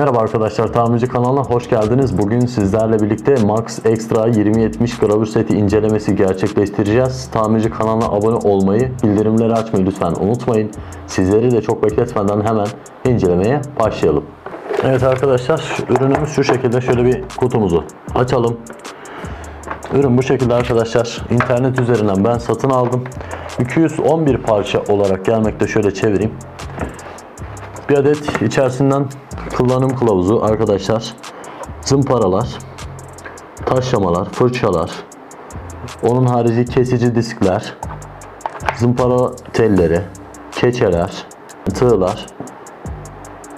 Merhaba arkadaşlar, Tamirci kanalına hoş geldiniz. Bugün sizlerle birlikte Max Extra 2070 gravür seti incelemesi gerçekleştireceğiz. Tamirci kanalına abone olmayı, bildirimleri açmayı lütfen unutmayın. Sizleri de çok bekletmeden hemen incelemeye başlayalım. Evet arkadaşlar, ürünümüz şu şekilde. Şöyle bir kutumuzu açalım. Ürün bu şekilde arkadaşlar. İnternet üzerinden ben satın aldım. 211 parça olarak gelmekte. Şöyle çevireyim. Bir adet içerisinden kullanım kılavuzu arkadaşlar. Zımparalar, taşlamalar, fırçalar, onun harici kesici diskler, zımpara telleri, keçeler, tığlar,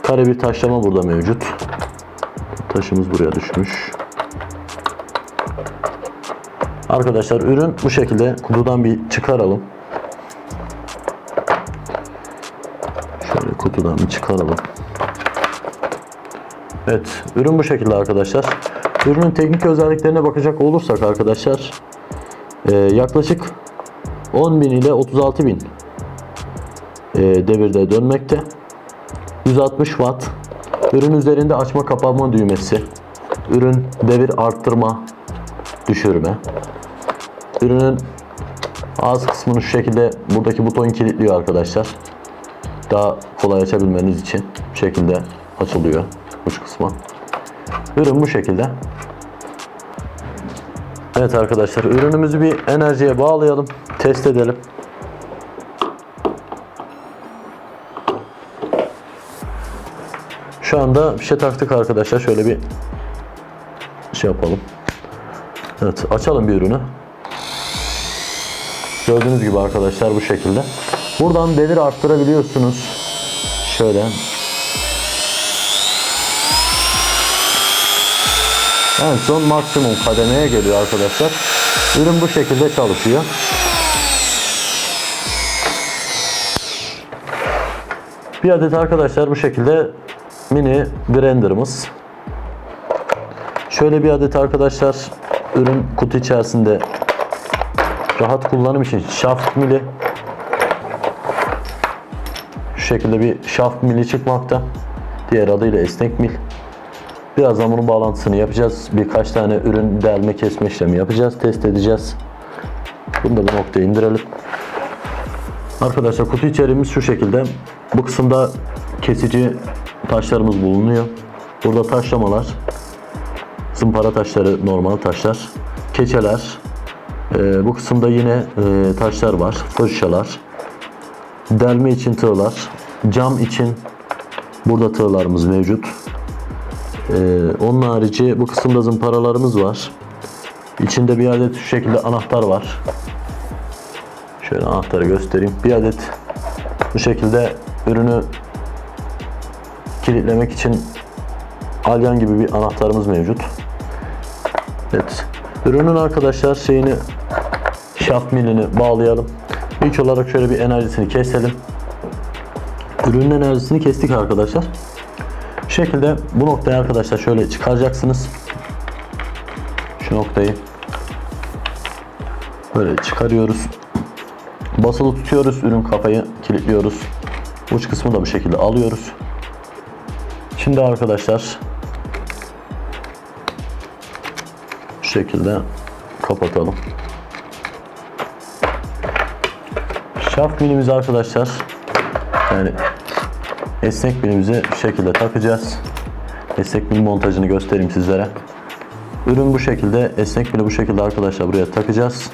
kare bir taşlama burada mevcut. Taşımız buraya düşmüş. Arkadaşlar ürün bu şekilde kutudan bir çıkaralım. Şöyle kutudan bir çıkaralım. Evet, ürün bu şekilde arkadaşlar. Ürünün teknik özelliklerine bakacak olursak arkadaşlar, e, yaklaşık 10.000 ile 36.000 e, devirde dönmekte. 160 watt. Ürün üzerinde açma kapatma düğmesi. Ürün devir arttırma, düşürme. Ürünün ağız kısmını şu şekilde buradaki buton kilitliyor arkadaşlar. Daha kolay açabilmeniz için bu şekilde açılıyor uç kısmı. Ürün bu şekilde. Evet arkadaşlar ürünümüzü bir enerjiye bağlayalım. Test edelim. Şu anda bir şey taktık arkadaşlar. Şöyle bir şey yapalım. Evet açalım bir ürünü. Gördüğünüz gibi arkadaşlar bu şekilde. Buradan devir arttırabiliyorsunuz. Şöyle. En son maksimum kademeye geliyor arkadaşlar. Ürün bu şekilde çalışıyor. Bir adet arkadaşlar bu şekilde mini blenderımız. Şöyle bir adet arkadaşlar ürün kutu içerisinde rahat kullanım için şaft mili şu şekilde bir şaft mili çıkmakta. Diğer adıyla esnek mil. Birazdan bunun bağlantısını yapacağız. Birkaç tane ürün delme kesme işlemi yapacağız. Test edeceğiz. Bunu da bu noktaya indirelim. Arkadaşlar kutu içeriğimiz şu şekilde. Bu kısımda kesici taşlarımız bulunuyor. Burada taşlamalar, zımpara taşları, normal taşlar, keçeler. Ee, bu kısımda yine e, taşlar var, fırçalar, delme için tığlar, cam için burada tığlarımız mevcut. Ee, onun harici bu kısımda zımparalarımız var. İçinde bir adet şu şekilde anahtar var. Şöyle anahtarı göstereyim. Bir adet bu şekilde ürünü kilitlemek için alyan gibi bir anahtarımız mevcut. Evet. Ürünün arkadaşlar şeyini şaft milini bağlayalım. İlk olarak şöyle bir enerjisini keselim. Ürünün enerjisini kestik arkadaşlar. Bu şekilde bu noktayı arkadaşlar şöyle çıkaracaksınız. Şu noktayı böyle çıkarıyoruz. Basılı tutuyoruz. Ürün kafayı kilitliyoruz. Uç kısmı da bu şekilde alıyoruz. Şimdi arkadaşlar şu şekilde kapatalım. Şaft milimizi arkadaşlar yani esnek milimizi şu şekilde takacağız. Esnek mil montajını göstereyim sizlere. Ürün bu şekilde, esnek mili bu şekilde arkadaşlar buraya takacağız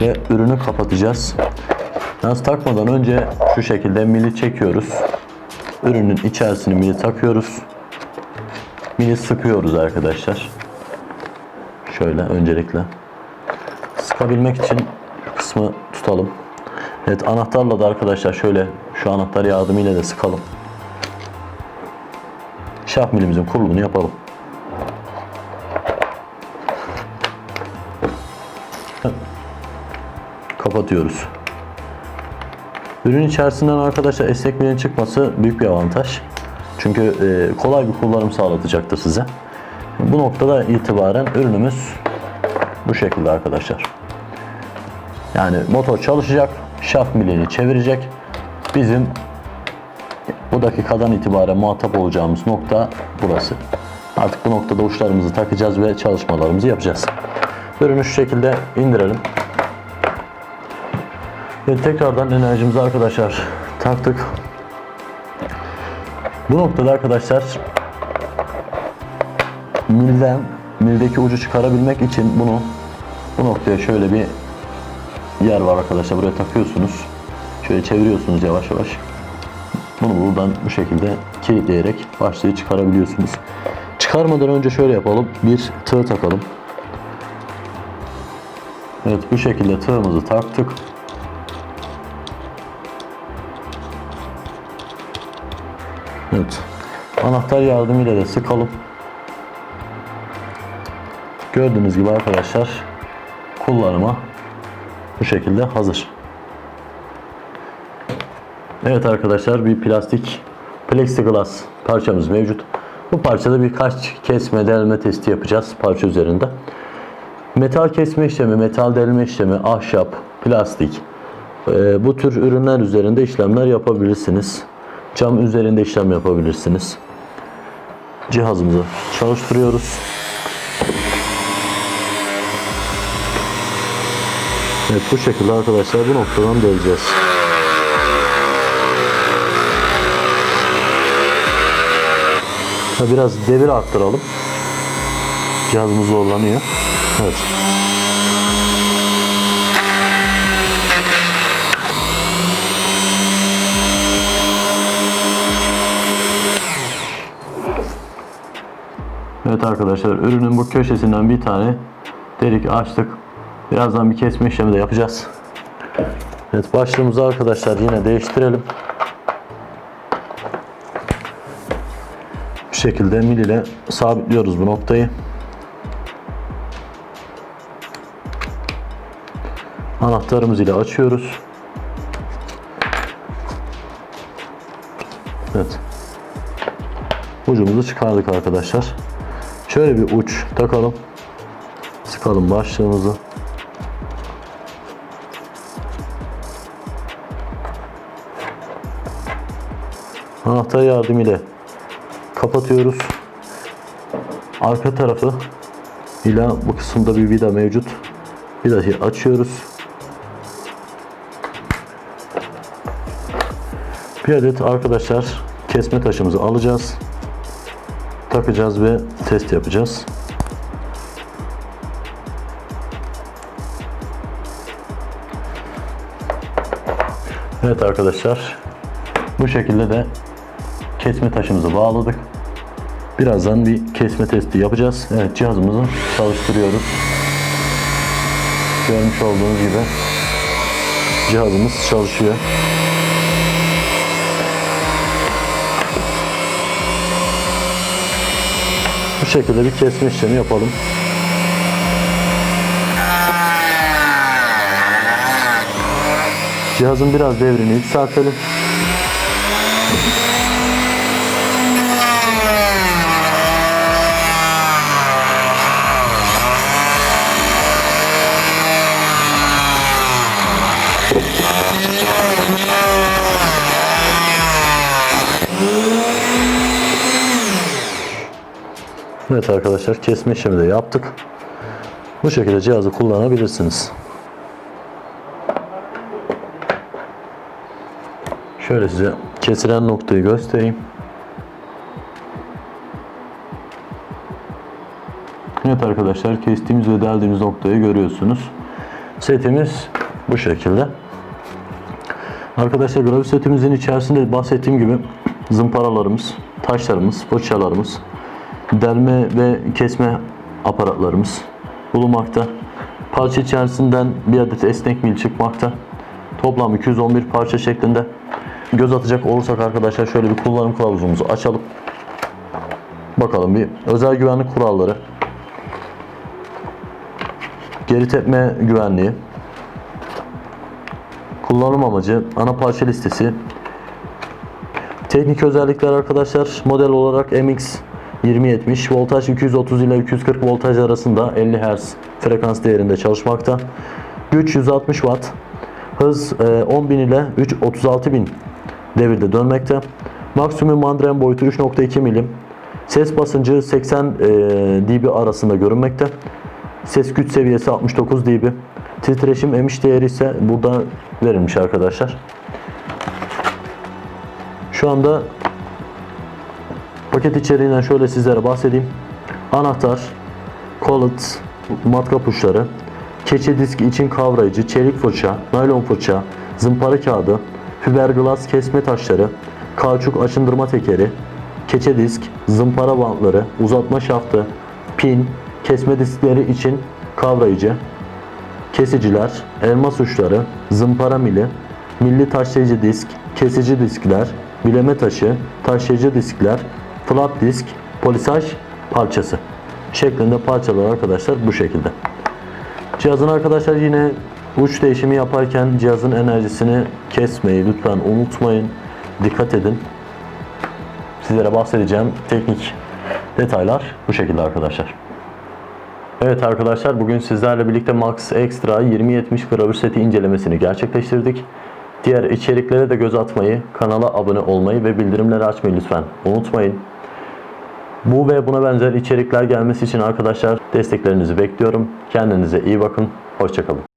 ve ürünü kapatacağız. Yalnız takmadan önce şu şekilde mili çekiyoruz. Ürünün içerisine mili takıyoruz. Mili sıkıyoruz arkadaşlar. Şöyle öncelikle. Sıkabilmek için kısmı tutalım. Evet anahtarla da arkadaşlar şöyle şu anahtar yardımıyla da sıkalım. Şah milimizin kurulumunu yapalım. Kapatıyoruz. Ürün içerisinden arkadaşlar esnek milin çıkması büyük bir avantaj. Çünkü e, kolay bir kullanım sağlatacaktır size. Bu noktada itibaren ürünümüz bu şekilde arkadaşlar. Yani motor çalışacak, şaft milini çevirecek. Bizim Bu dakikadan itibaren muhatap olacağımız nokta burası. Artık bu noktada uçlarımızı takacağız ve çalışmalarımızı yapacağız. Ürünü şu şekilde indirelim. Ve tekrardan enerjimizi arkadaşlar taktık. Bu noktada arkadaşlar milden mildeki ucu çıkarabilmek için bunu bu noktaya şöyle bir yer var arkadaşlar. Buraya takıyorsunuz. Şöyle çeviriyorsunuz yavaş yavaş. Bunu buradan bu şekilde kilitleyerek başlığı çıkarabiliyorsunuz. Çıkarmadan önce şöyle yapalım. Bir tığ takalım. Evet bu şekilde tığımızı taktık. Evet. Anahtar yardımıyla da sıkalım. Gördüğünüz gibi arkadaşlar kullanıma bu şekilde hazır. Evet arkadaşlar bir plastik plexiglass parçamız mevcut. Bu parçada birkaç kesme delme testi yapacağız parça üzerinde. Metal kesme işlemi, metal delme işlemi, ahşap, plastik e, bu tür ürünler üzerinde işlemler yapabilirsiniz. Cam üzerinde işlem yapabilirsiniz. Cihazımızı çalıştırıyoruz. Evet bu şekilde arkadaşlar bu noktadan deleceğiz. Biraz devir arttıralım. Cihazımız zorlanıyor. Evet. Evet arkadaşlar ürünün bu köşesinden bir tane delik açtık. Birazdan bir kesme işlemi de yapacağız. Evet başlığımızı arkadaşlar yine değiştirelim. Bu şekilde mil ile sabitliyoruz bu noktayı. Anahtarımız ile açıyoruz. Evet. Ucumuzu çıkardık arkadaşlar. Şöyle bir uç takalım. Sıkalım başlığımızı. Anahtar yardımıyla kapatıyoruz. Arka tarafı ile bu kısımda bir vida mevcut. Vidayı açıyoruz. Bir adet arkadaşlar kesme taşımızı alacağız. Takacağız ve test yapacağız. Evet arkadaşlar bu şekilde de kesme taşımızı bağladık. Birazdan bir kesme testi yapacağız. Evet cihazımızı çalıştırıyoruz. Görmüş olduğunuz gibi cihazımız çalışıyor. Bu şekilde bir kesme işlemi yapalım. Cihazın biraz devrini yükseltelim. Evet arkadaşlar kesme işlemi de yaptık. Bu şekilde cihazı kullanabilirsiniz. Şöyle size kesilen noktayı göstereyim. Evet arkadaşlar kestiğimiz ve deldiğimiz noktayı görüyorsunuz. Setimiz bu şekilde. Arkadaşlar gravür setimizin içerisinde bahsettiğim gibi zımparalarımız, taşlarımız, fırçalarımız, delme ve kesme aparatlarımız bulunmakta. Parça içerisinden bir adet esnek mil çıkmakta. Toplam 211 parça şeklinde. Göz atacak olursak arkadaşlar şöyle bir kullanım kılavuzumuzu açalım. Bakalım bir özel güvenlik kuralları. Geri tepme güvenliği. Kullanım amacı, ana parça listesi. Teknik özellikler arkadaşlar model olarak MX 2070 voltaj 230 ile 240 voltaj arasında 50 Hz frekans değerinde çalışmakta. Güç 160 Watt. Hız e, 10.000 ile 3 36.000 devirde dönmekte. Maksimum mandren boyutu 3.2 milim. Ses basıncı 80 e, dB arasında görünmekte. Ses güç seviyesi 69 dB. Titreşim emiş değeri ise burada verilmiş arkadaşlar. Şu anda paket içeriğinden şöyle sizlere bahsedeyim. Anahtar, collet, matkap uçları, keçe disk için kavrayıcı, çelik fırça, naylon fırça, zımpara kağıdı, fiberglass kesme taşları, kauçuk aşındırma tekeri, keçe disk, zımpara bantları, uzatma şaftı, pin, kesme diskleri için kavrayıcı, kesiciler, elmas uçları, zımpara mili, milli taşlayıcı disk, kesici diskler, bileme taşı, taşıyıcı diskler, flap disk, polisaj parçası şeklinde parçalar arkadaşlar bu şekilde. Cihazın arkadaşlar yine uç değişimi yaparken cihazın enerjisini kesmeyi lütfen unutmayın. Dikkat edin. Sizlere bahsedeceğim teknik detaylar bu şekilde arkadaşlar. Evet arkadaşlar bugün sizlerle birlikte Max Extra 2070 gravür seti incelemesini gerçekleştirdik. Diğer içeriklere de göz atmayı, kanala abone olmayı ve bildirimleri açmayı lütfen unutmayın. Bu ve buna benzer içerikler gelmesi için arkadaşlar desteklerinizi bekliyorum. Kendinize iyi bakın. Hoşçakalın.